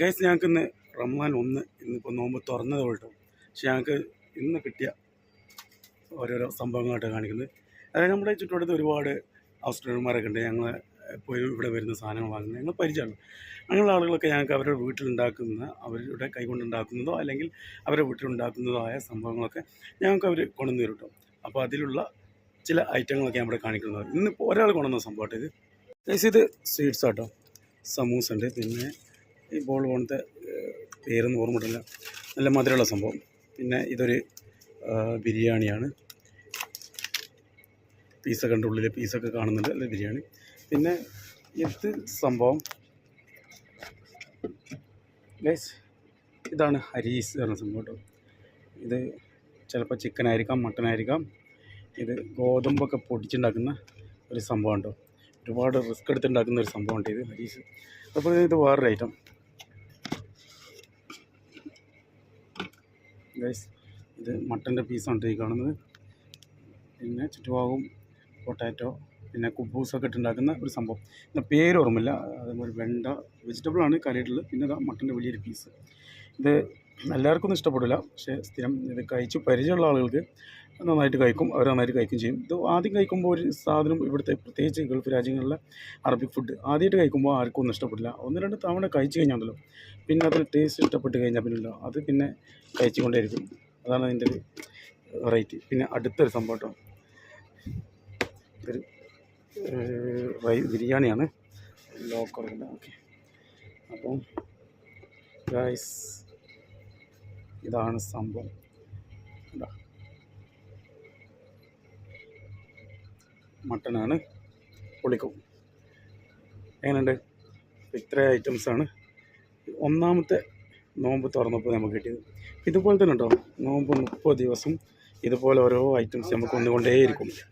Guys ഞങ്ങൾക്ക് ഇന്ന് റമ്മാൻ ഒന്ന് ഇന്നിപ്പോൾ നോമ്പ് തുറന്നത് ഉള്ളൂ പക്ഷെ ഞങ്ങൾക്ക് ഇന്ന് കിട്ടിയ ഓരോരോ സംഭവങ്ങളായിട്ട് കാണിക്കുന്നത്. അതായത് നമ്മുടെ ചുറ്റുവട്ടത്ത് ഒരുപാട് ഹൗസ് ഉണ്ട്. ഞങ്ങൾ പോയി ഇവിടെ വരുന്ന സാധനങ്ങൾ വാങ്ങുന്നത് ഞങ്ങൾ പരിചയമാണ്. അങ്ങനെയുള്ള ആളുകളൊക്കെ ഞങ്ങൾക്ക് അവരുടെ വീട്ടിലുണ്ടാക്കുന്ന അവരുടെ കൈകൊണ്ടുണ്ടാക്കുന്നതോ അല്ലെങ്കിൽ അവരുടെ വീട്ടിലുണ്ടാക്കുന്നതോ ആയ സംഭവങ്ങളൊക്കെ ഞങ്ങൾക്ക് അവർ കൊണ്ടുവന്ന് തരും കേട്ടോ. അപ്പോൾ അതിലുള്ള ചില ഐറ്റങ്ങളൊക്കെ ഇവിടെ കാണിക്കുന്നത് ഇന്നിപ്പോൾ ഒരാൾ കൊണ്ടുവന്ന സംഭവമായിട്ട് ഇത് ഇത് സ്വീറ്റ്സ് ആട്ടോ സമൂസ ഉണ്ട്. പിന്നെ ഈ ബോൾ പോണത്തെ പേരൊന്നും ഓർമ്മിട്ടില്ല നല്ല മധുരമുള്ള സംഭവം. പിന്നെ ഇതൊരു ബിരിയാണിയാണ്. പീസൊക്കെ ഉണ്ട് ഉള്ളിൽ പീസൊക്കെ കാണുന്നുണ്ട് അല്ല ബിരിയാണി. പിന്നെ ഇത് സംഭവം? ഗൈസ് ഇതാണ് ഹരീസ് പറഞ്ഞ സംഭവം കേട്ടോ. ഇത് ചിലപ്പോൾ ചിക്കൻ ആയിരിക്കാം മട്ടൻ ആയിരിക്കാം. ഇത് ഗോതമ്പൊക്കെ പൊടിച്ചുണ്ടാക്കുന്ന ഒരു സംഭവം കേട്ടോ. ഒരുപാട് റിസ്ക് എടുത്തുണ്ടാക്കുന്ന ഒരു സംഭവം ഉണ്ട് ഇത് ഹരീസ്. അപ്പോൾ ഇത് വേറൊരു ഐറ്റം ഗൈസ് ഇത് മട്ടന്റെ പീസാണ് ഈ കാണുന്നത്. പിന്നെ ചുറ്റുഭാഗവും പൊട്ടാറ്റോ പിന്നെ കുബൂസൊക്കെ ഇട്ടുണ്ടാക്കുന്ന ഒരു സംഭവം. പിന്നെ പേര് ഓർമ്മയില്ല. അതേപോലെ വെണ്ട വെജിറ്റബിളാണ് കറിയിട്ടുള്ളത്. പിന്നെ ഇതാ മട്ടന്റെ വലിയൊരു പീസ് ഇത് എല്ലാവർക്കും ഒന്നും ഇഷ്ടപ്പെടില്ല. പക്ഷേ സ്ഥിരം ഇത് കഴിച്ച് പരിചയമുള്ള ആളുകൾക്ക് നന്നായിട്ട് കഴിക്കും അവർ നന്നായിട്ട് കഴിക്കും ചെയ്യും. ഇത് ആദ്യം കഴിക്കുമ്പോൾ ഒരു സാധനം ഇവിടുത്തെ പ്രത്യേകിച്ച് ഗൾഫ് രാജ്യങ്ങളിലെ അറബിക് ഫുഡ് ആദ്യമായിട്ട് കഴിക്കുമ്പോൾ ആർക്കും ഒന്നും ഇഷ്ടപ്പെടില്ല. ഒന്ന് രണ്ട് തവണ കഴിച്ച് കഴിഞ്ഞാൽ പിന്നെ അതിന് ടേസ്റ്റ് ഇഷ്ടപ്പെട്ട് കഴിഞ്ഞാൽ പിന്നല്ലോ അത് പിന്നെ കഴിച്ചുകൊണ്ടേയിരിക്കും. അതാണ് അതിന്റെ ഒരു വെറൈറ്റി പിന്നെ അടുത്തൊരു സംഭവം കേട്ടോ. ഇതൊരു ബിരിയാണിയാണ്. ലോക്കറിന്റെ ഓക്കെ. അപ്പം ഗൈസ് ഇതാണ് സംഭവം. ഇതാ. മട്ടനാണ് പൊളിക്കും. എങ്ങനെയുണ്ട്? ഇത്ര ഐറ്റംസാണ് ഒന്നാമത്തെ നോമ്പ് തുറന്നപ്പോൾ നമുക്ക് കിട്ടിയത്. ഇതുപോലെ തന്നെ കേട്ടോ നോമ്പ് മുപ്പത് ദിവസം ഇതുപോലെ ഓരോ ഐറ്റംസ് നമുക്ക് വന്നുകൊണ്ടേയിരിക്കും.